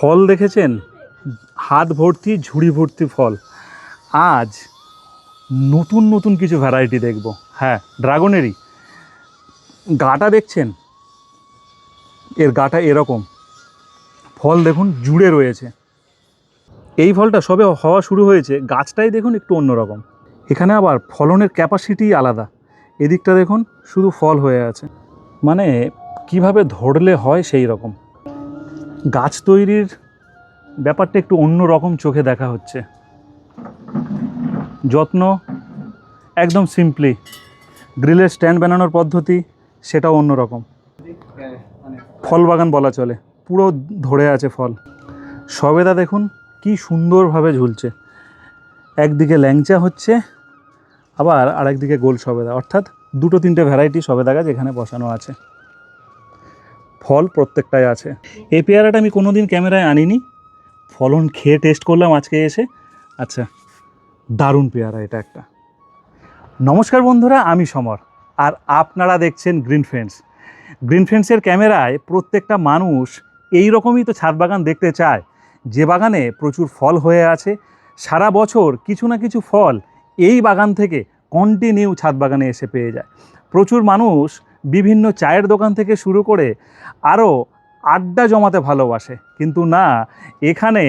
ফল দেখেছেন? হাত ভর্তি, ঝুড়ি ভর্তি ফল। আজ নতুন নতুন কিছু ভ্যারাইটি দেখব। হ্যাঁ ড্রাগনেরই গাটা দেখছেন? এর গাটা এরকম। ফল দেখুন, জুড়ে রয়েছে। এই ফলটা সবে হওয়া শুরু হয়েছে। গাছটাই দেখুন একটু অন্যরকম। এখানে আবার ফলনের ক্যাপাসিটি আলাদা। এদিকটা দেখুন, শুধু ফল হয়ে আছে। মানে কীভাবে ধরলে হয় সেই রকম গাছ তৈরির ব্যাপারটা একটু অন্য রকম চোখে দেখা হচ্ছে। যত্ন একদম সিম্পলি গ্রিলের স্ট্যান্ড বানানোর পদ্ধতি সেটাও অন্য রকম ফল বাগান বলা চলে, পুরো ধরে আছে ফল। সবেদা দেখুন, কি সুন্দরভাবে ঝুলছে। একদিকে ল্যাংচা হচ্ছে, আবার আরেকদিকে গোল সবেদা। অর্থাৎ দুটো তিনটে ভ্যারাইটি সবেদা গাছ এখানে বসানো আছে। ফল প্রত্যেকটাই আছে। এই পেয়ারাটা আমি কোনো দিন ক্যামেরায় আনিনি। ফলন খেয়ে টেস্ট করলাম আজকে এসে। আচ্ছা দারুণ পেয়ারা এটা একটা। নমস্কার বন্ধুরা, আমি সমর। আর আপনারা দেখছেন গ্রিন ফ্রেন্ডস গ্রিন ফ্রেন্ডসের ক্যামেরায় প্রত্যেকটা মানুষ এই রকমই তো ছাদ বাগান দেখতে চায়। যে বাগানে প্রচুর ফল হয়ে আছে। সারা বছর কিছু না কিছু ফল এই বাগান থেকে কন্টিনিউ ছাদ বাগানে এসে পেয়ে যায়। প্রচুর মানুষ বিভিন্ন চায়ের দোকান থেকে শুরু করে আরও আড্ডা জমাতে ভালোবাসে। কিন্তু না, এখানে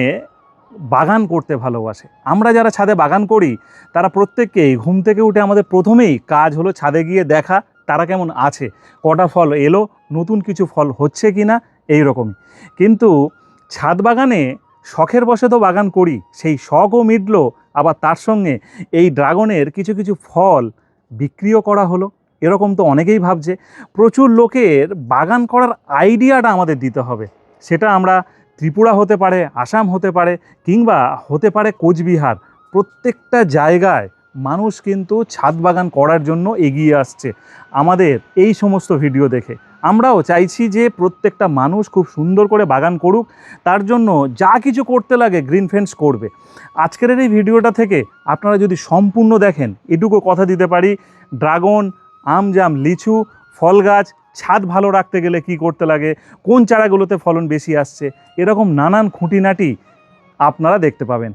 বাগান করতে ভালোবাসে। আমরা যারা ছাদে বাগান করি, তারা প্রত্যেককেই ঘুম থেকে উঠে আমাদের প্রথমেই কাজ হলো ছাদে গিয়ে দেখা, তারা কেমন আছে, কটা ফল এলো, নতুন কিছু ফল হচ্ছে কি না এই রকমই কিন্তু ছাদ বাগানে শখের বসে তো বাগান করি, সেই শখও মিটলো, আবার তার সঙ্গে এই ড্রাগনের কিছু কিছু ফল বিক্রিও করা হলো। এরকম তো অনেকেই ভাবছে, প্রচুর লোকের বাগান করার আইডিয়াটা আমাদের দিতে হবে। সেটা আমরা ত্রিপুরা হতে পারে, আসাম হতে পারে, কিংবা হতে পারে কোচবিহার। প্রত্যেকটা জায়গায় মানুষ কিন্তু ছাদ বাগান করার জন্য এগিয়ে আসছে। আমাদের এই সমস্ত ভিডিও দেখে আমরাও চাইছি যে প্রত্যেকটা মানুষ খুব সুন্দর করে বাগান করুক, তার জন্য যা কিছু করতে লাগে গ্রিন ফেন্স করবে। আজকের এই ভিডিওটা থেকে আপনারা যদি সম্পূর্ণ দেখেন, এটুকু কথা দিতে পারি, ড্রাগন আম জাম, লিচু, ফল গাছ, ছাদ ভালো রাখতে গেলে কি করতে লাগে? কোন চারাগুলোতে ফলন বেশি আসছে? এরকম নানান খুঁটিনাটি আপনারা দেখতে পাবেন।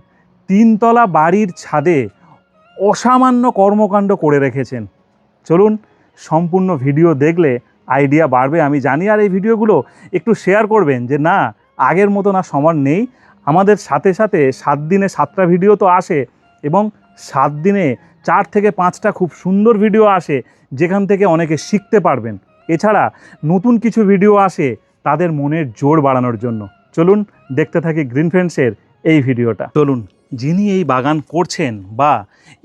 তিনতলা বাড়ির ছাদে অসামান্য কর্মকাণ্ড করে রেখেছেন। চলুন সম্পূর্ণ ভিডিও দেখলে আইডিয়া বাড়বে, আমি জানি। আর এই ভিডিওগুলো একটু শেয়ার করবেন যে, না, আগের মতো না, সমান নেই। আমাদের সাথে সাথে সাত দিনে সাতটা ভিডিও তো আসে এবং সাত দিনে চার থেকে পাঁচটা খুব সুন্দর ভিডিও আসে যেখান থেকে অনেকে শিখতে পারবেন। এছাড়া নতুন কিছু ভিডিও আসে তাদের মনের জোর বাড়ানোর জন্য। চলুন দেখতে থাকি গ্রিন ফ্রেন্ডসের এই ভিডিওটা চলুন যিনি এই বাগান করছেন বা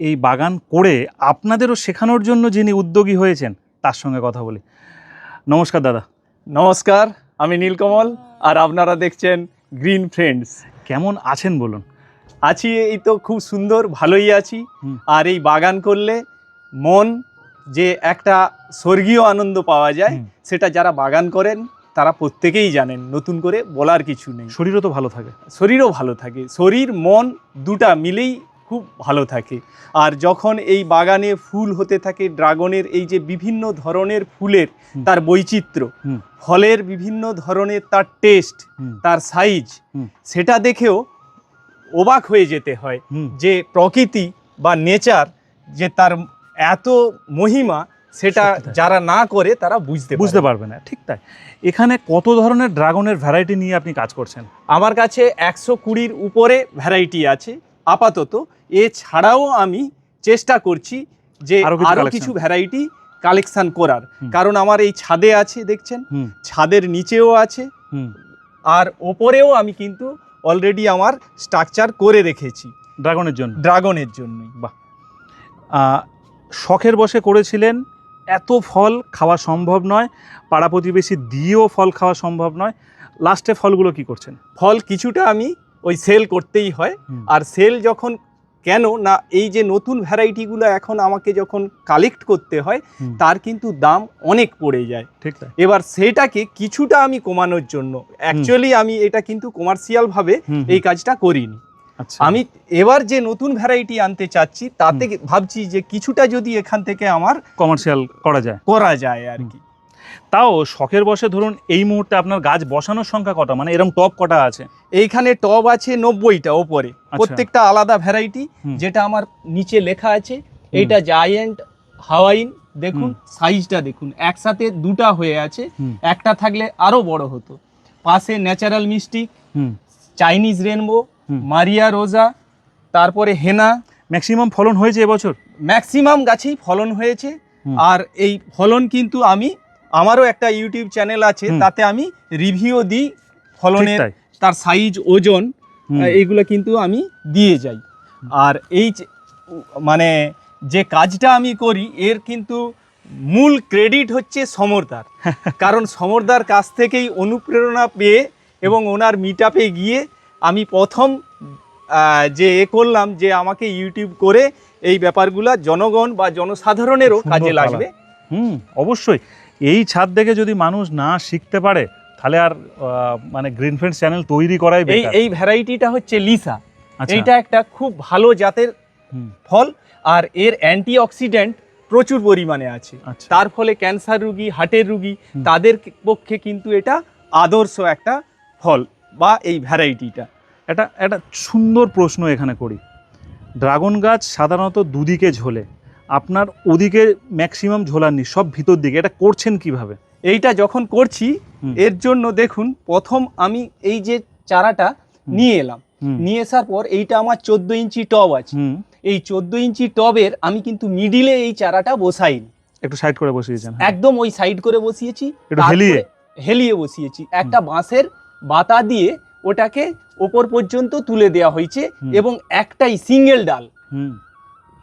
এই বাগান করে আপনাদেরও শেখানোর জন্য যিনি উদ্যোগী হয়েছেন তার সঙ্গে কথা বলি। নমস্কার দাদা। নমস্কার আমি নীলকমল আর আপনারা দেখছেন গ্রিন ফ্রেন্ডস কেমন আছেন বলুন? আছি এই তো খুব সুন্দর ভালোই আছি। আর এই বাগান করলে মন যে একটা স্বর্গীয় আনন্দ পাওয়া যায় সেটা যারা বাগান করেন তারা প্রত্যেকেই জানেন নতুন করে বলার কিছু নেই। শরীরও তো ভালো থাকে। শরীরও ভালো থাকে। শরীর মন দুটা মিলেই খুব ভালো থাকে। আর যখন এই বাগানে ফুল হতে থাকে ড্রাগনের এই যে বিভিন্ন ধরনের ফুলের তার বৈচিত্র্য ফলের বিভিন্ন ধরনের তার টেস্ট তার সাইজ সেটা দেখেও অবাক হয়ে যেতে হয় যে প্রকৃতি বা নেচার যে তার এত মহিমা সেটা যারা না করে তারা বুঝতে বুঝতে পারবে না ঠিক তাই। এখানে কত ধরনের ড্রাগনের ভ্যারাইটি নিয়ে আপনি কাজ করছেন? আমার কাছে একশো কুড়ির উপরে ভ্যারাইটি আছে আপাতত। এছাড়াও আমি চেষ্টা করছি যে আরও কিছু ভ্যারাইটি কালেকশন করার। কারণ আমার এই ছাদে আছে দেখছেন? ছাদের নিচেও আছে। আর ওপরেও আমি কিন্তু অলরেডি আমার স্ট্রাকচার করে রেখেছি। ড্রাগনের জন্য? ড্রাগনের জন্যই। বাহ। শখের বসে করেছিলেন এত ফল খাওয়া সম্ভব নয় পাড়া প্রতিবেশী দিয়েও ফল খাওয়া সম্ভব নয়। লাস্টে ফলগুলো কি করছেন? ফল কিছুটা আমি ওই সেল করতেই হয়। আর সেল যখন কেন? না এই যে নতুন ভ্যারাইটিগুলো এখন আমাকে যখন কালেক্ট করতে হয় তার কিন্তু দাম অনেক পড়ে যায়। ঠিক এবার সেটাকে কিছুটা আমি কমানোর জন্য অ্যাকচুয়ালি আমি এটা কিন্তু কমার্শিয়াল ভাবে এই কাজটা করিনি। আচ্ছা। আমি এবার যে নতুন ভ্যারাইটি আনতে চাচ্ছি তাতে ভাবছি যে কিছুটা যদি এখান থেকে আমার কমার্শিয়াল করা যায়। করা যায় আর কি। তাও শখের বসে ধরুন এই মুহূর্তে আপনার গাছ বসানোর সংখ্যা কটা? মানে এরকম টপ কটা আছে? এইখানে টব আছে নব্বইটা ওপরে। প্রত্যেকটা আলাদা ভ্যারাইটি যেটা আমার নিচে লেখা আছে। এইটা জায়ান্ট হাওয়াইন দেখুন সাইজটা দেখুন। একসাথে দুটা হয়ে আছে। একটা থাকলে আরও বড় হতো। পাশে ন্যাচারাল মিস্টিক হুম। চাইনিজ রেনবো মারিয়া রোজা তারপরে হেনা ম্যাক্সিমাম ফলন হয়েছে এবছর? ম্যাক্সিমাম গাছেই ফলন হয়েছে। আর এই ফলন কিন্তু আমি আমারও একটা ইউটিউব চ্যানেল আছে তাতে আমি রিভিউ দিই ফলনের তার সাইজ ওজন এইগুলো কিন্তু আমি দিয়ে যাই। আর এই মানে যে কাজটা আমি করি এর কিন্তু মূল ক্রেডিট হচ্ছে সমরদার। কারণ সমরদার কাছ থেকেই অনুপ্রেরণা পেয়ে এবং ওনার মিট গিয়ে আমি প্রথম যে এ করলাম যে আমাকে ইউটিউব করে এই ব্যাপারগুলা জনগণ বা জনসাধারণেরও কাজে লাগবে। হুম অবশ্যই। এই ছাদ দেখে যদি মানুষ না শিখতে পারে তাহলে আর মানে গ্রিন ফ্রেন্ডস চ্যানেল তৈরি করাই এই এই ভ্যারাইটিটা হচ্ছে লিসা আচ্ছা। এইটা একটা খুব ভালো জাতের ফল আর এর অ্যান্টি অক্সিডেন্ট প্রচুর পরিমাণে আছে। আচ্ছা। তার ফলে ক্যান্সার রুগী হার্টের রুগী তাদের পক্ষে কিন্তু এটা আদর্শ একটা ফল বা এই ভ্যারাইটিটা একটা একটা সুন্দর প্রশ্ন এখানে করি। ড্রাগন গাছ সাধারণত দুদিকে ঝোলে। আপনার ওদিকে ম্যাক্সিমাম ঝোলাননি সব ভিতর দিকে এটা করছেন কীভাবে? এইটা যখন করছি এর জন্য দেখুন প্রথম আমি এই যে চারাটা নিয়ে এলাম। নিয়ে আসার পর এইটা আমার চোদ্দ ইঞ্চি টব আছে। এই চোদ্দ ইঞ্চি টবের আমি কিন্তু মিডিলে এই চারাটা বসাইনি। একটু সাইড করে বসিয়েছেন একদম ওই সাইড করে বসিয়েছি। হেলিয়ে? হেলিয়ে বসিয়েছি। একটা বাঁশের বাতা দিয়ে ওটাকে ওপর পর্যন্ত তুলে দেওয়া হয়েছে এবং একটাই সিঙ্গেল ডাল।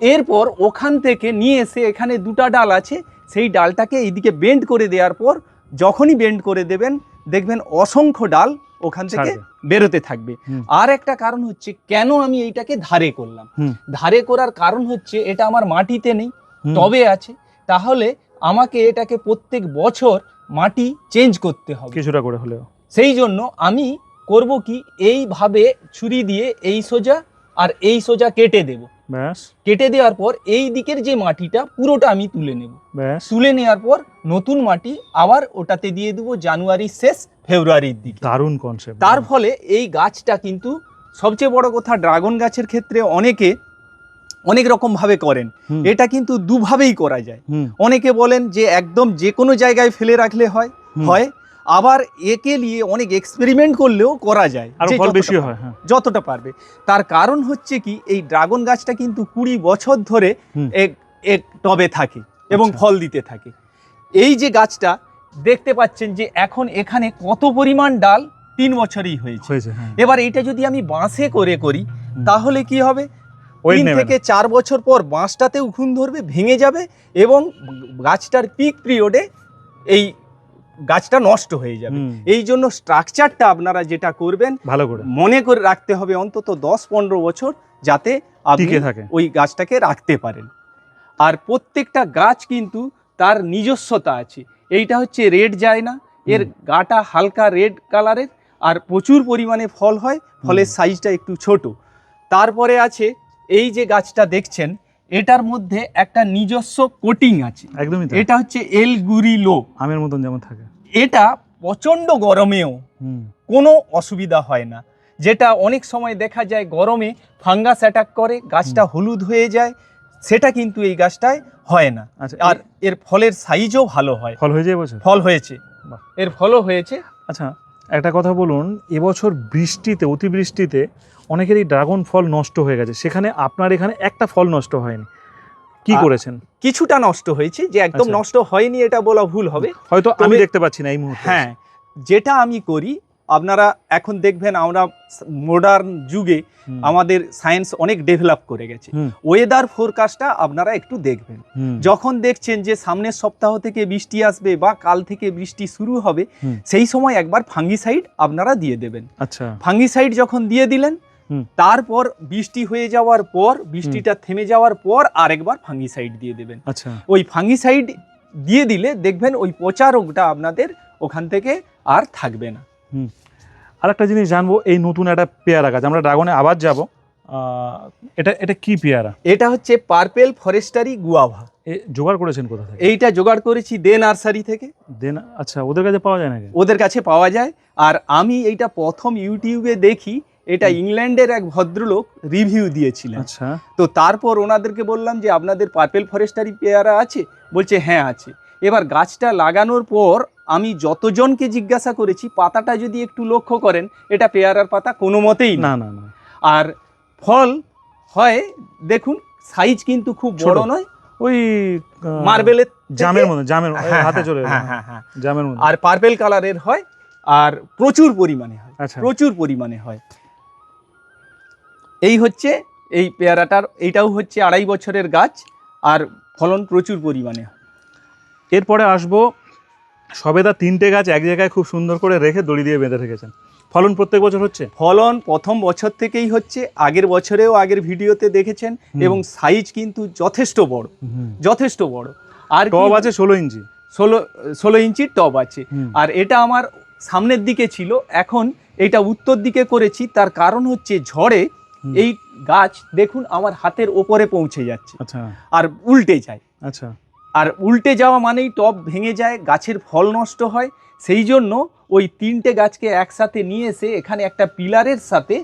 এরপর ওখান থেকে নিয়ে এসে এখানে দুটা ডাল আছে সেই ডালটাকে এইদিকে বেন্ড করে দেওয়ার পর যখনই বেন্ড করে দেবেন দেখবেন অসংখ্য ডাল ওখান থেকে বেরোতে থাকবে। আর একটা কারণ হচ্ছে কেন আমি এইটাকে ধারে করলাম? ধারে করার কারণ হচ্ছে এটা আমার মাটিতে নেই তবে আছে। তাহলে আমাকে এটাকে প্রত্যেক বছর মাটি চেঞ্জ করতে হবে। কিছুটা করে হলেও। সেই জন্য আমি করব কি এইভাবে ছুরি দিয়ে এই সোজা আর এই সোজা কেটে দেব। ব্যাস। কেটে দেওয়ার পর এই দিকের যে মাটিটা পুরোটা আমি তুলে নেব। ব্যাস। তুলে নেওয়ার পর নতুন মাটি আবার ওটাতে দিয়ে দেবো জানুয়ারির শেষ ফেব্রুয়ারির দিকে। দারুণ কনসেপ্ট তার ফলে এই গাছটা কিন্তু সবচেয়ে বড় কথা ড্রাগন গাছের ক্ষেত্রে অনেকে অনেক রকমভাবে করেন। এটা কিন্তু দুভাবেই করা যায়। অনেকে বলেন যে একদম যে কোনো জায়গায় ফেলে রাখলে হয় হয় আবার একে নিয়ে অনেক এক্সপেরিমেন্ট করলেও করা যায় বেশি। হয় হ্যাঁ। যতটা পারবে। তার কারণ হচ্ছে কি এই ড্রাগন গাছটা কিন্তু কুড়ি বছর ধরে এক এক টবে থাকে এবং আচ্ছা। ফল দিতে থাকে। এই যে গাছটা দেখতে পাচ্ছেন যে এখন এখানে কত পরিমাণ ডাল তিন বছরই হয়েছে। হ্যাঁ। এবার এটা যদি আমি বাঁশে করে করি তাহলে কি হবে? তিন থেকে চার বছর পর বাঁশটাতেও ঘুম ধরবে ভেঙে যাবে এবং গাছটার পিক পিরিয়ডে এই গাছটা নষ্ট হয়ে যাবে। এই জন্য স্ট্রাকচারটা আপনারা যেটা করবেন ভালো করে। মনে করে রাখতে হবে অন্তত দশ পনেরো বছর যাতে আপনি থাকে। ওই গাছটাকে রাখতে পারেন। আর প্রত্যেকটা গাছ কিন্তু তার নিজস্বতা আছে। এইটা হচ্ছে রেড যায় না এর গাটা হালকা রেড কালারের আর প্রচুর পরিমাণে ফল হয় ফলের সাইজটা একটু ছোট। তারপরে আছে এই যে গাছটা দেখছেন এটার মধ্যে একটা নিজস্ব কোটিং আছে। একদমই এটা হচ্ছে এল গুরিলো আমের মতন যেমন থাকে। এটা প্রচণ্ড গরমেও কোনো অসুবিধা হয় না। যেটা অনেক সময় দেখা যায় গরমে ফাঙ্গাস অ্যাটাক করে গাছটা হলুদ হয়ে যায় সেটা কিন্তু এই গাছটায় হয় না। আচ্ছা আর এর ফলের সাইজও ভালো হয়। ফল হয়েছে এবছর? ফল হয়েছে। এর ফলও হয়েছে। আচ্ছা একটা কথা বলুন এবছর বৃষ্টিতে অতিবৃষ্টিতে অনেকেরই ড্রাগন ফল নষ্ট হয়ে গেছে। সেখানে আপনার এখানে একটা ফল নষ্ট হয়নি। কি করেছেন? কিছুটা নষ্ট হয়েছে যে একদম আচ্ছা। নষ্ট হয়নি এটা বলা ভুল হবে। হয়তো আমি দেখতে পাচ্ছি না এই মুহূর্তে। হ্যাঁ যেটা আমি করি আপনারা এখন দেখবেন আমরা মডার্ন যুগে আমাদের সায়েন্স অনেক ডেভেলপ করে গেছে। ওয়েদার ফোরকাস্টটা আপনারা একটু দেখবেন। যখন দেখছেন যে সামনের সপ্তাহ থেকে বৃষ্টি আসবে বা কাল থেকে বৃষ্টি শুরু হবে সেই সময় একবার ফাঙ্গিসাইড আপনারা দিয়ে দেবেন। আচ্ছা। ফাঙ্গিসাইড যখন দিয়ে দিলেন। তারপর বৃষ্টি হয়ে যাওয়ার পর বৃষ্টিটা থেমে যাওয়ার পর আরেকবার ফাঙ্গিসাইড দিয়ে দেবেন। আচ্ছা। ওই ফাঙ্গিসাইড দিয়ে দিলে দেখবেন ওই পচা রোগটা আপনাদের ওখান থেকে আর থাকবে না। আর একটা জিনিস জানব এই নতুন একটা পেয়ারা গাছ আমরা ড্রাগনে আবার যাব। এটা এটা কি পেয়ারা? এটা হচ্ছে পার্পেল ফরেস্টারি গুয়াভা। এ জোগাড় করেছেন কোথা থেকে? এইটা জোগাড় করেছি দে নার্সারি থেকে। দেন আচ্ছা ওদের কাছে পাওয়া যায় নাকি? ওদের কাছে পাওয়া যায়। আর আমি এইটা প্রথম ইউটিউবে দেখি এটা ইংল্যান্ডের এক ভদ্রলোক রিভিউ দিয়েছিলেন। আচ্ছা। তো তারপর ওনাদেরকে বললাম যে আপনাদের পার্পেল ফরেস্টারি পেয়ারা আছে? বলছে হ্যাঁ আছে। এবার গাছটা লাগানোর পর আমি যতজনকে জিজ্ঞাসা করেছি পাতাটা যদি একটু লক্ষ্য করেন এটা পেয়ারার পাতা কোনো মতেই না। না না আর ফল হয় দেখুন সাইজ কিন্তু খুব। বড় নয় ওই মার্বেলের জামের মতো জামের হ্যাঁ, হাতে চলে হ্যাঁ হ্যাঁ হ্যাঁ। জামের মতো। আর পার্পেল কালারের হয় আর প্রচুর পরিমাণে হয় আচ্ছা। প্রচুর পরিমাণে হয়। এই হচ্ছে এই পেয়ারাটার এইটাও হচ্ছে আড়াই বছরের গাছ আর ফলন প্রচুর পরিমাণে। এরপরে আসব সবেদা তিনটে গাছ এক জায়গায় খুব সুন্দর করে রেখে দড়ি দিয়ে বেঁধে রেখেছেন। ফলন প্রত্যেক বছর হচ্ছে? ফলন প্রথম বছর থেকেই হচ্ছে আগের বছরেও আগের ভিডিওতে দেখেছেন এবং সাইজ কিন্তু যথেষ্ট বড় যথেষ্ট বড়। আর টব আছে ষোলো ইঞ্চি। ষোলো ষোলো ইঞ্চির টব আছে। আর এটা আমার সামনের দিকে ছিল এখন এটা উত্তর দিকে করেছি তার কারণ হচ্ছে ঝড়ে। এই গাছ দেখুন আমার হাতের ওপরে পৌঁছে যাচ্ছে। আচ্ছা। আর উল্টে যায়। আচ্ছা। আর উল্টে যাওয়া মানেই টপ ভেঙে যায় গাছের ফল নষ্ট হয় সেই জন্য ওই তিনটে গাছকে একসাথে নিয়ে এসে এখানে একটা পিলারের সাথে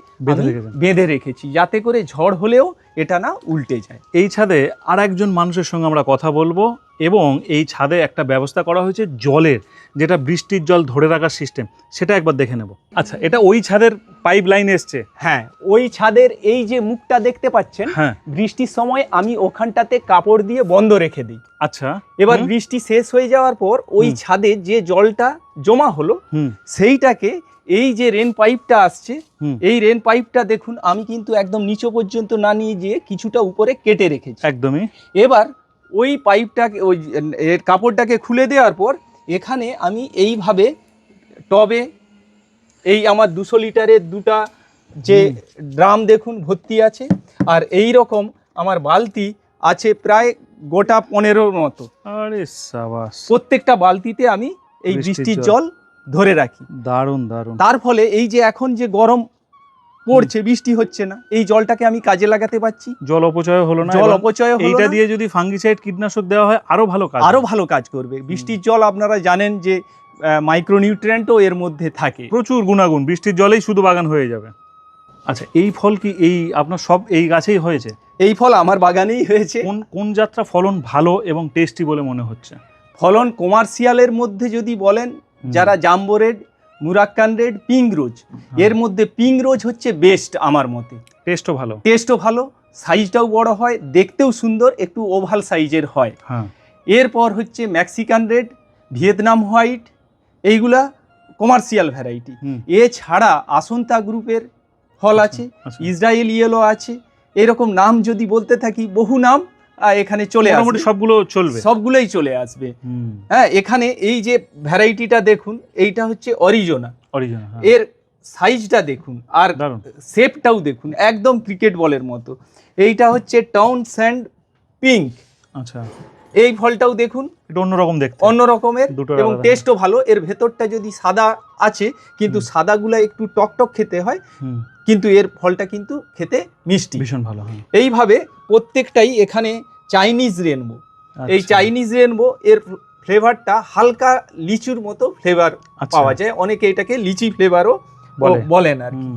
বেঁধে রেখেছি যাতে করে ঝড় হলেও এটা না উল্টে যায়। এই ছাদে আর একজন মানুষের সঙ্গে আমরা কথা বলব এবং এই ছাদে একটা ব্যবস্থা করা হয়েছে জলের যেটা বৃষ্টির জল ধরে রাখার সিস্টেম সেটা একবার দেখে নেব। আচ্ছা এটা ওই ছাদের পাইপ লাইন এসছে? হ্যাঁ ওই ছাদের এই যে মুখটা দেখতে পাচ্ছেন হ্যাঁ। বৃষ্টির সময় আমি ওখানটাতে কাপড় দিয়ে বন্ধ রেখে দিই। আচ্ছা। এবার বৃষ্টি শেষ হয়ে যাওয়ার পর ওই। ছাদে যে জলটা জমা হলো সেইটাকে এই যে রেন পাইপটা আসছে এই রেন পাইপটা দেখুন আমি কিন্তু একদম নিচু পর্যন্ত না নিয়ে গিয়ে কিছুটা উপরে কেটে রেখেছি। একদমই। এবার ওই পাইপটাকে ওই এর কাপড়টাকে খুলে দেওয়ার পর এখানে আমি এইভাবে টবে এই আমার দুশো লিটারের দুটা যে ড্রাম দেখুন ভর্তি আছে আর এই রকম আমার বালতি আছে প্রায় গোটা পনেরোর মতো। আরে সাবাস। প্রত্যেকটা বালতিতে আমি এই বৃষ্টির জল। ধরে রাখি। দারুণ দারুণ। তার ফলে এই যে এখন যে গরম পড়ছে বৃষ্টি হচ্ছে না এই জলটাকে আমি কাজে লাগাতে পারছি। জল অপচয় হলো না জল অপচয় হলো এইটা দিয়ে যদি ফাঙ্গিসাইড কীটনাশক দেওয়া হয় আরও ভালো কাজ আরও ভালো কাজ করবে। বৃষ্টির জল আপনারা জানেন যে মাইক্রোনিউট্রিয়েন্টও এর মধ্যে থাকে। প্রচুর গুণাগুণ বৃষ্টির জলেই শুধু বাগান হয়ে যাবে। আচ্ছা এই ফল কি এই আপনার সব এই গাছেই হয়েছে? এই ফল আমার বাগানেই হয়েছে। কোন কোন যাত্রা ফলন ভালো এবং টেস্টি বলে মনে হচ্ছে? ফলন কমার্শিয়ালের মধ্যে যদি বলেন যারা jumbo red Moroccan red pink rose এর মধ্যে পিঙ্ক রোজ হচ্ছে বেস্ট আমার মতে। টেস্টও ভালো। টেস্টও ভালো সাইজটাও বড় হয় দেখতেও সুন্দর একটু ওভাল সাইজের হয়। হ্যাঁ। এরপর হচ্ছে ম্যাক্সিকান রেড ভিয়েতনাম হোয়াইট এইগুলা কমার্শিয়াল ভ্যারাইটি। এছাড়া আসন্তা গ্রুপের ফল আছে। ইসরায়েল ইয়েলো আছে এরকম নাম যদি বলতে থাকি বহু নাম এখানে চলে আসবে। সবগুলো চলবে। সবগুলোই চলে আসবে। হ্যাঁ এখানে এই যে ভ্যারাইটিটা দেখুন এইটা হচ্ছে অরিজোনা। অরিজিনাল হ্যাঁ। এর সাইজটা দেখুন আর শেপটাও দেখুন একদম ক্রিকেট বলের মতো। এইটা হচ্ছে টাউন স্যান্ড পিঙ্ক আচ্ছা। এই ফলটাও দেখুন এটা অন্যরকম দেখতে। অন্য রকমের দুটো এবং টেস্টও ভালো। এর ভেতরটা যদি সাদা আছে কিন্তু সাদাগুলা একটু টকটক খেতে হয় কিন্তু এর ফলটা কিন্তু খেতে মিষ্টি। ভীষণ ভালো হ্যাঁ। এইভাবে প্রত্যেকটাই এখানে চাইনিজ রেনবো এই আচ্ছা, চাইনিজ রেনবো এর ফ্লেভারটা হালকা লিচুর মতো ফ্লেভার আচ্ছা। পাওয়া যায়। অনেকে এটাকে লিচি ফ্লেভারও বলে। বলেন আর কি।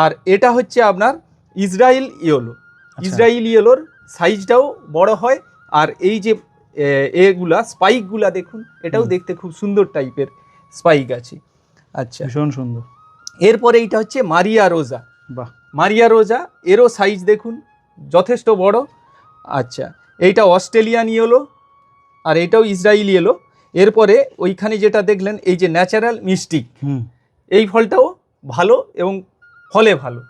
আর এটা হচ্ছে আপনার ইসরায়েল ইয়েলো আচ্ছা। ইসরায়েল ইয়েলোর সাইজটাও বড় হয়। আর এই যে এগুলা স্পাইকগুলা দেখুন এটাও দেখতে খুব সুন্দর টাইপের স্পাইক আছে। আচ্ছা। ভীষণ সুন্দর। এরপরে এইটা হচ্ছে মারিয়া রোজা বাহ। মারিয়া রোজা এরও সাইজ দেখুন। যথেষ্ট বড়। আচ্ছা এইটা অস্ট্রেলিয়ান ইয়েলো আর এটাও ইসরায়েল ইয়েলো এরপরে ওইখানে যেটা দেখলেন এই যে ন্যাচারাল মিস্টিক হুম। এই ফলটাও ভালো এবং ফলে ভালো।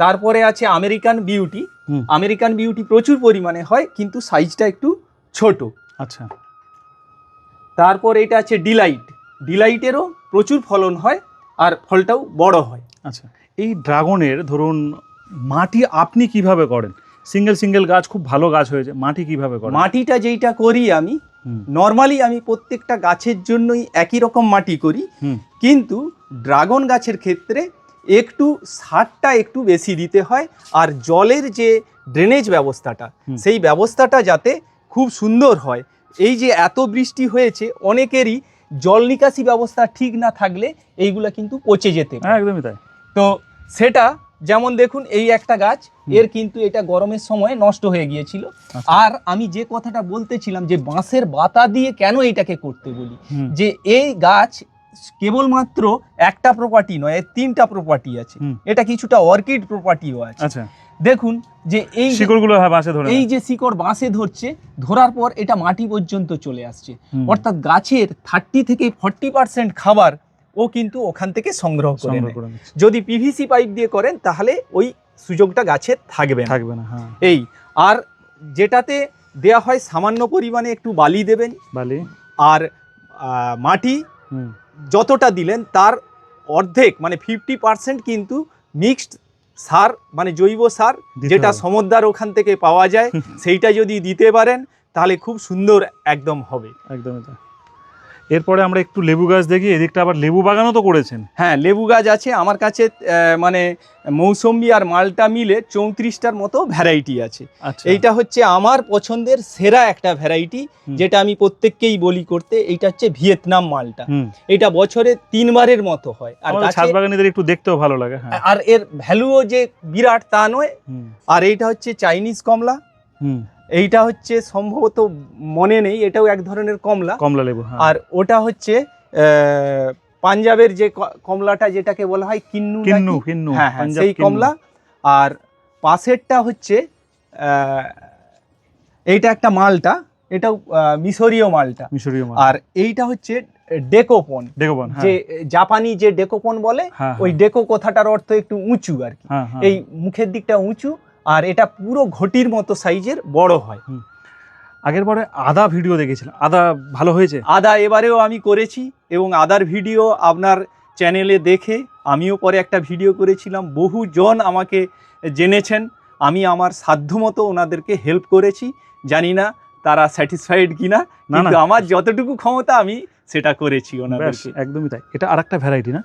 তারপরে আছে আমেরিকান বিউটি আমেরিকান বিউটি প্রচুর পরিমাণে হয় কিন্তু সাইজটা একটু ছোট। আচ্ছা। তারপর এটা আছে ডিলাইট ডিলাইটেরও প্রচুর ফলন হয় আর ফলটাও বড় হয়। আচ্ছা। এই ড্রাগনের ধরুন মাটি আপনি কীভাবে করেন? সিঙ্গেল সিঙ্গেল গাছ খুব ভালো গাছ হয়েছে। মাটি কীভাবে করেন মাটিটা যেইটা করি আমি নর্মালি আমি প্রত্যেকটা গাছের জন্যই একই রকম মাটি করি। কিন্তু ড্রাগন গাছের ক্ষেত্রে একটু সারটা একটু বেশি দিতে হয় আর জলের যে ড্রেনেজ ব্যবস্থাটা সেই ব্যবস্থাটা যাতে খুব সুন্দর হয়। এই যে এত বৃষ্টি হয়েছে অনেকেরই জল নিকাশি ব্যবস্থা ঠিক না থাকলে এইগুলা কিন্তু পচে যেতে হ্যাঁ একদমই তাই। তো সেটা যেমন দেখুন এই একটা গাছ এর কিন্তু এটা গরমের সময় নষ্ট হয়ে গিয়েছিল। আচ্ছা। আর আমি যে কথাটা বলতেছিলাম যে বাঁশের বাতা দিয়ে কেন এইটাকে করতে বলি যে এই গাছ কেবলমাত্র একটা প্রপার্টি নয় এর তিনটা প্রপার্টি আছে। এটা কিছুটা অর্কিড প্রপার্টিও আছে। আচ্ছা। দেখুন যে এই শিকড়গুলো হ্যাঁ বাসে ধরে এই যে শিকড় বাঁশে ধরছে ধরার পর এটা মাটি পর্যন্ত চলে আসছে। অর্থাৎ গাছের থার্টি থেকে ফর্টি পার্সেন্ট খাবার ও কিন্তু ওখান থেকে সংগ্রহ করে। যদি পিভিসি পাইপ দিয়ে করেন তাহলে ওই সুযোগটা গাছের থাকবে থাকবে না হ্যাঁ। এই আর যেটাতে দেয়া হয় সামান্য পরিমাণে একটু বালি দেবেন। বালি। আর মাটি যতটা দিলেন তার অর্ধেক মানে ফিফটি পার্সেন্ট কিন্তু মিক্সড সার মানে জৈব সার যেটা হবে। সমুদ্রার ওখান থেকে পাওয়া যায় সেইটা যদি দিতে পারেন তাহলে খুব সুন্দর একদম হবে। একদমই তাই। এরপরে আমরা একটু লেবু গাছ দেখি এদিকটা আবার লেবু বাগানও তো করেছেন। হ্যাঁ লেবু গাছ আছে আমার কাছে মানে মৌসম্বি আর মালটা মিলে চৌত্রিশটার মতো ভ্যারাইটি আছে। আচ্ছা। এইটা হচ্ছে আমার পছন্দের সেরা একটা ভ্যারাইটি যেটা আমি প্রত্যেককেই বলি করতে এইটা হচ্ছে ভিয়েতনাম মালটা। এটা বছরে তিনবারের মতো হয়। আর বাগানীদের একটু দেখতেও ভালো লাগে হ্যাঁ। আর এর ভ্যালুও যে বিরাট তা নয়। আর এইটা হচ্ছে চাইনিজ কমলা। হুম। এইটা হচ্ছে সম্ভবত মনে নেই এটাও এক ধরনের কমলা। কমলা লেবু হ্যাঁ। আর ওটা হচ্ছে পাঞ্জাবের যে কমলাটা যেটাকে বলা হয় কিন্নু? কিন্নু কিন্নু হ্যাঁ হ্যাঁ সেই কমলা। আর পাশেরটা হচ্ছে এইটা একটা মালটা এটাও মিশরীয় মালটা। মিশরীয় মাল। আর এইটা হচ্ছে ডেকোপন। ডেকোবন হ্যাঁ। যে জাপানি যে ডেকোপন বলে ওই ডেকো কথাটার অর্থ একটু উঁচু আর কি। এই মুখের দিকটা উঁচু আর এটা পুরো ঘটির মতো সাইজের বড় হয়। আগের বারে আদা ভিডিও দেখেছিলাম। আদা ভালো হয়েছে? আদা এবারেও আমি করেছি এবং আদার ভিডিও আপনার চ্যানেলে দেখে আমিও পরে একটা ভিডিও করেছিলাম। বহুজন আমাকে জেনেছেন। আমি আমার সাধ্যমতো ওনাদেরকে হেল্প করেছি। জানি না তারা স্যাটিসফাইড কিনা। কিন্তু আমার যতটুকু ক্ষমতা আমি সেটা করেছি ওনাদেরকে। একদমই তাই। এটা আরেকটা ভ্যারাইটি না?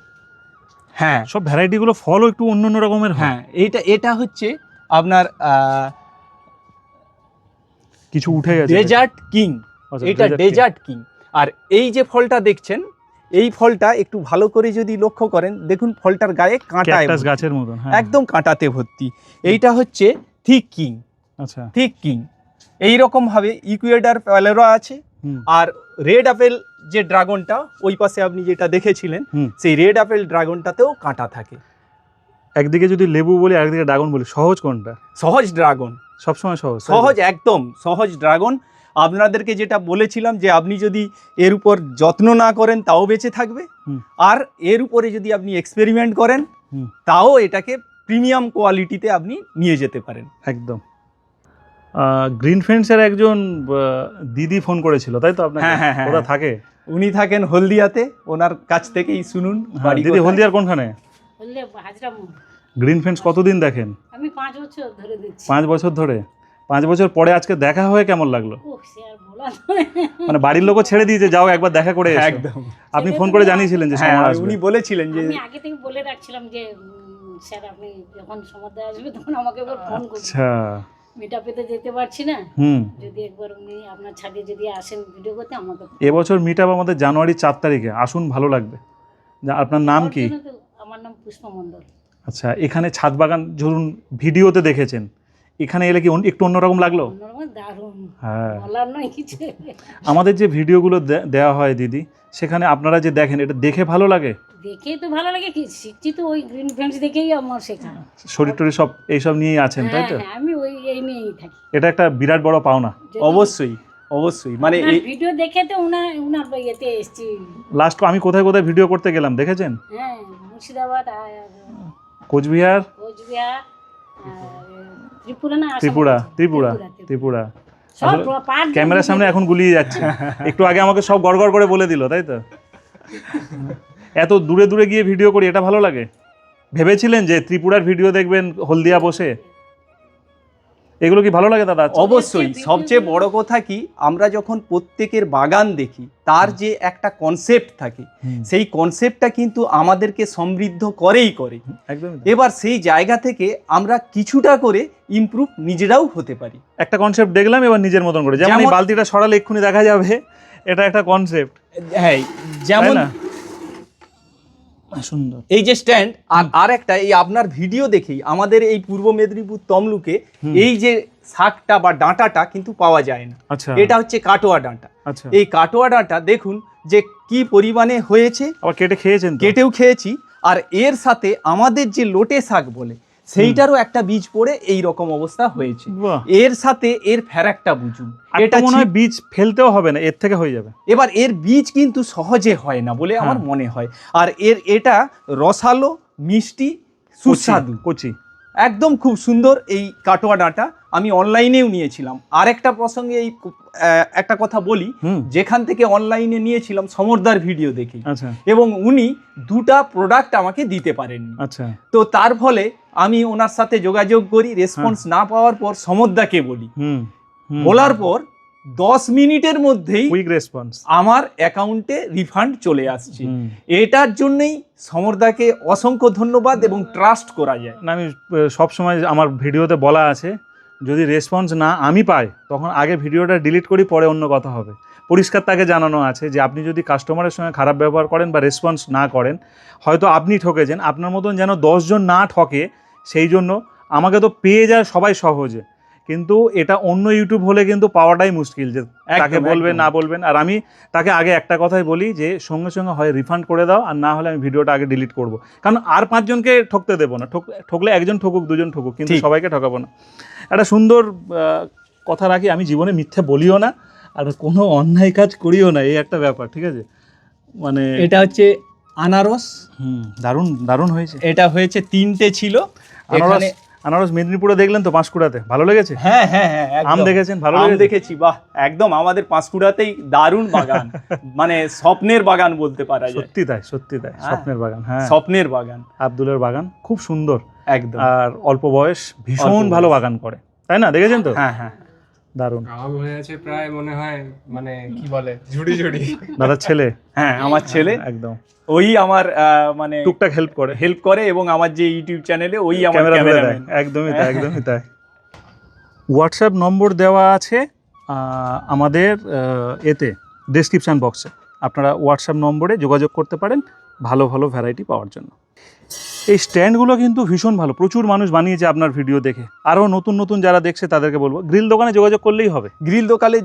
হ্যাঁ। সব ভ্যারাইটিগুলো ফলও একটু অন্য অন্য রকমের হ্যাঁ। এইটা এটা হচ্ছে আপনার কিছু উঠে গেছে ডেজার্ট কিং। আচ্ছা, এটা ডেজার্ট কিং। আর এই যে ফলটা দেখছেন এই ফলটা একটু ভালো করে যদি লক্ষ্য করেন দেখুন ফলটার গায়ে ভর্তি। গাছের মতন হ্যাঁ। একদম কাঁটাতে ভর্তি। এইটা হচ্ছে থিক কিং। আচ্ছা। Thick king. এই রকম ভাবে ইকুয়েডার প্যালেরা আছে আর রেড আপেল যে ড্রাগনটা ওই পাশে আপনি যেটা দেখেছিলেন। সেই রেড আপেল ড্রাগনটাতেও কাঁটা থাকে। একদিকে যদি লেবু বলি একদিকে ড্রাগন বলি সহজ কোনটা? সহজ ড্রাগন। সবসময় সহজ সহজ একদম সহজ ড্রাগন। আপনাদেরকে যেটা বলেছিলাম যে আপনি যদি এর উপর যত্ন না করেন তাও বেঁচে থাকবে। আর এর উপরে যদি আপনি এক্সপেরিমেন্ট করেন তাও এটাকে প্রিমিয়াম কোয়ালিটিতে আপনি নিয়ে যেতে পারেন। একদম। গ্রিন ফ্রেন্ডসের একজন দিদি ফোন করেছিল তাই তো আপনাকে? হ্যাঁ, হ্যাঁ, হ্যাঁ, হ্যাঁ। থাকে? উনি থাকেন হলদিয়াতে ওনার কাছ থেকেই শুনুন হ্যাঁ, দিদি হলদিয়ার কোনখানে? বললে গ্রিন ফ্রেন্ডস কতদিন দেখেন? আমি পাঁচ বছর ধরে দিচ্ছি পাঁচ বছর ধরে? পাঁচ বছর পরে আজকে দেখা হয়ে কেমন লাগল। মানে বাড়ির লোকও ছেড়ে দিয়েছে যাও একবার দেখা করে এসো। একদম। আপনি ফোন করে জানিয়েছিলেন যে হ্যাঁ উনি বলেছিলেন যে আমি আগে থেকে বলে রাখছিলাম যে স্যার আপনি যখন সমুদ্রে আসবে তখন আমাকে একবার ফোন করুন। আচ্ছা। মিটা পেতে যেতে পারছি না। হুম। যদি একবার উনি আপনার ছাদে যদি আসেন ভিডিও করতে আমাকে এবছর মিট আপ আমাদের জানুয়ারি চার তারিখে। আসুন ভালো লাগবে। আপনার নাম কি? আমার নাম পুষ্পা মণ্ডল। আচ্ছা এখানে ছাদ বাগান ধরুন ভিডিওতে দেখেছেন। এখানে এলে কি একটু অন্যরকম লাগল? হ্যাঁ। নয় কিছু। আমাদের যে ভিডিওগুলো দেওয়া হয় দিদি সেখানে আপনারা যে দেখেন এটা দেখে ভালো লাগে? দেখেই তো ভালো লাগে কি শিখছি তো ওই গ্রিন ফ্রেন্ডস দেখেই আমার শেখা শরীর টরীর সব এইসব নিয়েই আছেন তাই হ্যাঁ তো? হ্যাঁ আমি ওই এই নিয়েই থাকি। এটা একটা বিরাট বড় পাওনা। অবশ্যই অবশ্যই। মানে এই ভিডিও দেখে তো উনার উনার ইয়েতে এসছি। লাস্ট আমি কোথায় কোথায় ভিডিও করতে গেলাম দেখেছেন? হ্যাঁ মুর্শিদাবাদ আর কোচবিহার? কোচবিহার ত্রিপুরা না ত্রিপুরা ত্রিপুরা ক্যামেরার সামনে এখন গুলিয়ে যাচ্ছে। একটু আগে আমাকে সব গড়গড় করে বলে দিল তাই তো? এত দূরে দূরে গিয়ে ভিডিও করি এটা ভালো লাগে? ভেবেছিলেন যে ত্রিপুরার ভিডিও দেখবেন হলদিয়া বসে? এগুলো কি ভালো লাগে দাদা। অবশ্যই। সবচেয়ে বড় কথা কি আমরা যখন প্রত্যেকের বাগান দেখি তার যে একটা কনসেপ্ট থাকে সেই কনসেপ্টটা কিন্তু আমাদেরকে সমৃদ্ধ করেই করে। এবার সেই জায়গা থেকে আমরা কিছুটা করে ইমপ্রুভ নিজেরাও হতে পারি। একটা কনসেপ্ট দেখলাম এবার নিজের মতন করে। যেমন বালতিটা সরালে এক্ষুনি দেখা যাবে এটা একটা কনসেপ্ট হ্যাঁ যেমন সুন্দর। এই যে স্ট্যান্ড আর একটা এই আপনার ভিডিও দেখেই আমাদের এই পূর্ব মেদিনীপুর তমলুকে এই যে শাকটা বা ডাঁটাটা কিন্তু পাওয়া যায় না। আচ্ছা। এটা হচ্ছে কাটোয়া ডাঁটা। আচ্ছা। এই কাটোয়া ডাঁটা দেখুন যে কি পরিমাণে হয়েছে। আবার কেটে খেয়েছেন কেটেও খেয়েছি। আর এর সাথে আমাদের যে লোটে শাক বলে সেইটারও একটা বীজ পড়ে এই রকম অবস্থা হয়েছে। এর সাথে এর ফেরাকটা বুঝুন। এটা মনে হয় বীজ ফেলতেও হবে না এর থেকে হয়ে যাবে। এবার এর বীজ কিন্তু সহজে হয় না বলে আমার হ্যাঁ। মনে হয়। আর এর এটা রসালো মিষ্টি সুস্বাদু। কচি। একদম খুব সুন্দর এই কাটোয়া ডাঁটা আমি অনলাইনেও নিয়েছিলাম। আর একটা প্রসঙ্গে এই একটা কথা বলি। যেখান থেকে অনলাইনে নিয়েছিলাম সমরদার ভিডিও দেখে। আচ্ছা। এবং উনি দুটা প্রোডাক্ট আমাকে দিতে পারেননি। আচ্ছা। তো তার ফলে আমি ওনার সাথে যোগাযোগ করি রেসপন্স না পাওয়ার পর সমরদাকে বলি। বলার পর দশ মিনিটের মধ্যেই কুইক রেসপন্স আমার অ্যাকাউন্টে রিফান্ড চলে আসছে। এটার জন্যই সমরদাকে অসংখ্য ধন্যবাদ এবং ট্রাস্ট করা যায়। না আমি সবসময় আমার ভিডিওতে বলা আছে যদি রেসপন্স না আমি পাই তখন আগে ভিডিওটা ডিলিট করি পরে অন্য কথা হবে। পরিষ্কার তাকে জানানো আছে যে আপনি যদি কাস্টমারের সঙ্গে খারাপ ব্যবহার করেন বা রেসপন্স না করেন হয়তো আপনি ঠকেছেন আপনার মতন যেন দশজন না ঠকে সেই জন্য আমাকে তো পেয়ে যায় সবাই সহজে। কিন্তু এটা অন্য ইউটিউব হলে কিন্তু পাওয়াটাই মুশকিল যে তাকে বলবেন না বলবেন। আর আমি তাকে আগে একটা কথাই বলি যে সঙ্গে সঙ্গে হয় রিফান্ড করে দাও আর না হলে আমি ভিডিওটা আগে ডিলিট করব। কারণ আর পাঁচজনকে ঠকতে দেবো না। ঠক ঠকলে একজন ঠকুক দুজন ঠকুক কিন্তু সবাইকে ঠকাবো না। একটা সুন্দর কথা রাখি আমি জীবনে মিথ্যে বলিও না আর কোনো অন্যায় কাজ করিও না এই একটা ব্যাপার ঠিক আছে? মানে এটা হচ্ছে আনারস। হুম দারুণ দারুণ হয়েছে। এটা হয়েছে তিনটে ছিল। আনারস মেদিনীপুরে দেখলেন তো পাঁশকুড়াতে? ভালো লেগেছে? হ্যাঁ হ্যাঁ হ্যাঁ আম দেখেছেন? ভালো আম দেখেছি বাহ একদম আমাদের পাঁশকুড়াতেই দারুণ বাগান। মানে স্বপ্নের বাগান বলতে পারা যায়। সত্যি তাই সত্যি তাই হ্যাঁ। স্বপ্নের বাগান হ্যাঁ। স্বপ্নের বাগান। আব্দুলের বাগান খুব সুন্দর। একদম। আর অল্প বয়স ভীষণ ভালো বাগান করে। তাই না? দেখেছেন তো? হ্যাঁ হ্যাঁ। দারুণ। আম হয়ে আছে প্রায় মনে হয় মানে কি বলে ঝুড়ি ঝুড়ি। দাদার ছেলে? হ্যাঁ আমার ছেলে। একদম। ওই আমার মানে টুকটাক হেল্প করে। হেল্প করে এবং আমার যে ইউটিউব চ্যানেলে ওই আমার ক্যামেরা দেয়। একদমই তাই একদমই তাই। হোয়াটসঅ্যাপ নম্বর দেওয়া আছে আমাদের এতে ডেসক্রিপশান বক্সে আপনারা হোয়াটসঅ্যাপ নম্বরে যোগাযোগ করতে পারেন ভালো ভালো ভ্যারাইটি পাওয়ার জন্য। এই স্ট্যান্ডগুলো কিন্তু ভীষণ ভালো। প্রচুর মানুষ বানিয়েছে আপনার ভিডিও দেখে। আরও নতুন নতুন যারা দেখছে তাদেরকে বলব গ্রিল দোকানে যোগাযোগ করলেই হবে। গ্রিল দোকানে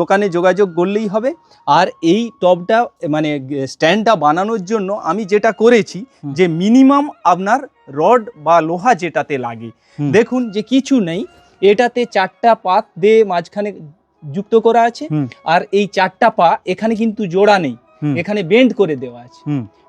দোকানে যোগাযোগ করলেই হবে। আর এই টবটা মানে স্ট্যান্ডটা বানানোর জন্য আমি যেটা করেছি যে মিনিমাম আপনার রড বা লোহা যেটাতে লাগে। দেখুন যে কিছু নেই। এটাতে চারটা পাত দিয়ে মাঝখানে যুক্ত করা আছে। আর এই চারটা পা এখানে কিন্তু জোড়া নেই। এখানে বেন্ড করে দেওয়া আছে।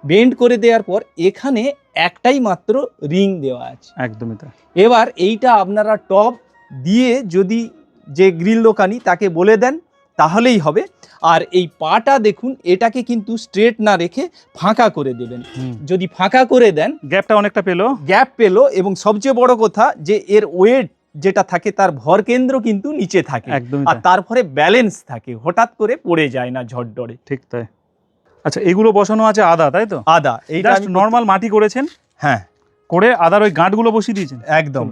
বেন্ড করে দেওয়ার পর এখানে একটাই মাত্র রিং দেওয়া আছে। একদমই তাই। এবার এইটা আপনারা টপ দিয়ে যদি যে গ্রিল দোকানি তাকে বলে দেন তাহলেই হবে। আর এই পাটা দেখুন এটাকে কিন্তু স্ট্রেট না রেখে ফাঁকা করে দেবেন। যদি ফাঁকা করে দেন গ্যাপটা অনেকটা পেল। গ্যাপ পেল এবং সবচেয়ে বড় কথা যে এর ওয়েট যেটা থাকে তার ভর কেন্দ্র কিন্তু নিচে থাকে। আর তারপরে ব্যালেন্স থাকে। হঠাৎ করে পড়ে যায় না ঝড়ডরে ঠিক তাই। আচ্ছা এগুলো বসানো আছে আদা তাই তো? আদা এইটা জাস্ট নর্মাল মাটি করেছেন? হ্যাঁ। করে আদার ওই গাঁটগুলো বসিয়ে দিয়েছেন? একদম।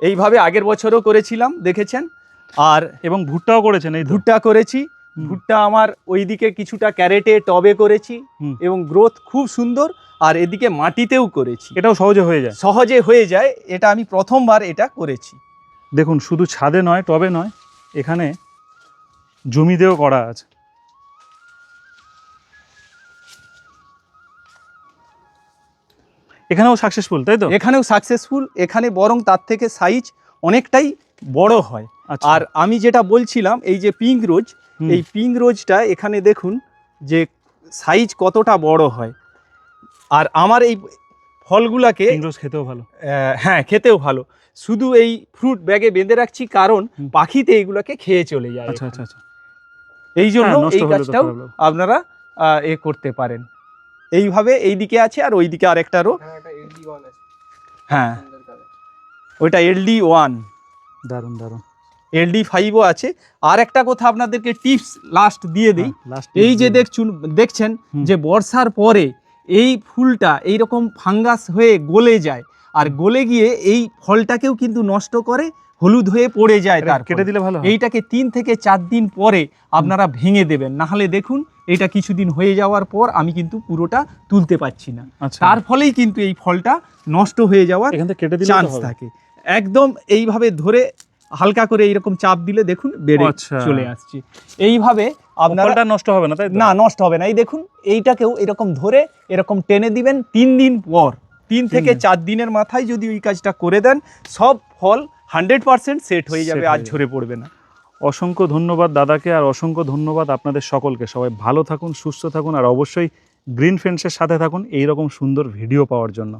এইভাবে আগের বছরও করেছিলাম দেখেছেন? আর এবং ভুট্টাও করেছেন এই ভুট্টা করেছি। ভুট্টা আমার ওইদিকে কিছুটা ক্যারেটে টবে করেছি। হুম। এবং গ্রোথ খুব সুন্দর আর এদিকে মাটিতেও করেছি। এটাও সহজে হয়ে যায়? সহজে হয়ে যায় এটা আমি প্রথমবার এটা করেছি। দেখুন শুধু ছাদে নয় টবে নয় এখানে জমিতেও করা আছে। এখানেও সাকসেসফুল তাই তো? এখানেও সাকসেসফুল এখানে বরং তার থেকে সাইজ অনেকটাই বড় হয়। আচ্ছা। আর আমি যেটা বলছিলাম এই যে পিঙ্ক রোজ এই পিঙ্ক রোজটা এখানে দেখুন যে সাইজ কতটা বড় হয়। আর আমার এই ফলগুলাকে rose খেতেও ভালো। হ্যাঁ খেতেও ভালো। শুধু এই ফ্রুট ব্যাগে বেঁধে রাখছি কারণ পাখিতে এগুলোকে খেয়ে চলে যায় আচ্ছা আচ্ছা আচ্ছা। এই জন্য হ্যাঁ, এই লাগবে। আপনারা এ করতে পারেন। এইভাবে এই দিকে আছে আর ওই দিকে একটা এলডি হ্যাঁ। কালার ওইটা এলডি ওয়ান দারুণ দারুণ। এলডি ফাইভও আছে। আর একটা কথা আপনাদেরকে টিপস লাস্ট দিয়ে দিই। লাস্ট এই যে দেখছুন দেখছেন যে বর্ষার পরে এই ফুলটা এই রকম ফাঙ্গাস হয়ে গলে যায় আর গলে গিয়ে এই ফলটাকেও কিন্তু নষ্ট করে হলুদ হয়ে পড়ে যায় তার কেটে দিলে ভালো এইটাকে তিন থেকে চার দিন পরে আপনারা ভেঙে দেবেন। নাহলে দেখুন এটা কিছুদিন হয়ে যাওয়ার পর আমি কিন্তু পুরোটা তুলতে পারছি না। আচ্ছা। তার ফলেই কিন্তু এই ফলটা নষ্ট হয়ে যাওয়ার কেটে চান্স থাকে। একদম এইভাবে ধরে হালকা করে এইরকম চাপ দিলে দেখুন বেড়ে আচ্ছা। চলে আসছে। এইভাবে আপনারা ফলটা নষ্ট হবে না তাই না নষ্ট হবে না। এই দেখুন এইটাকেও এরকম ধরে এরকম টেনে দিবেন তিন দিন পর। তিন থেকে চার দিনের মাথায় যদি ওই কাজটা করে দেন সব ফল হান্ড্রেড পার্সেন্ট সেট হয়ে যাবে আর ঝরে পড়বে না। অসংখ্য ধন্যবাদ দাদাকে আর অসংখ্য ধন্যবাদ আপনাদের সকলকে। সবাই ভালো থাকুন, সুস্থ থাকুন আর অবশ্যই গ্রিন ফ্রেন্ডসের সাথে থাকুন এই রকম সুন্দর ভিডিও পাওয়ার জন্য।